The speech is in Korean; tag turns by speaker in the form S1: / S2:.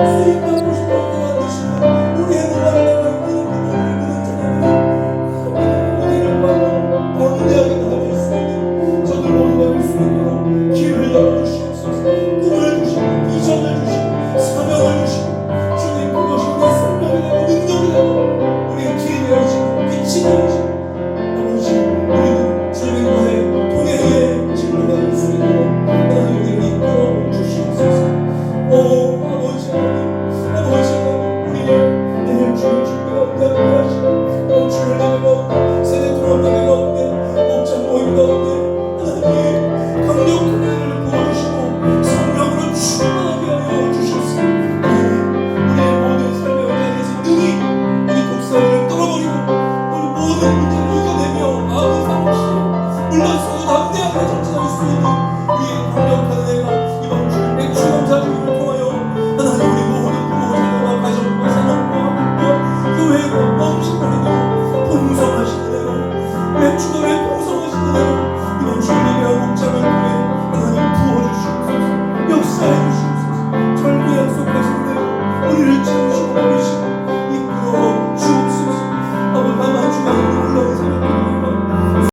S1: Se 물론 소담대함을 전진할 수 있는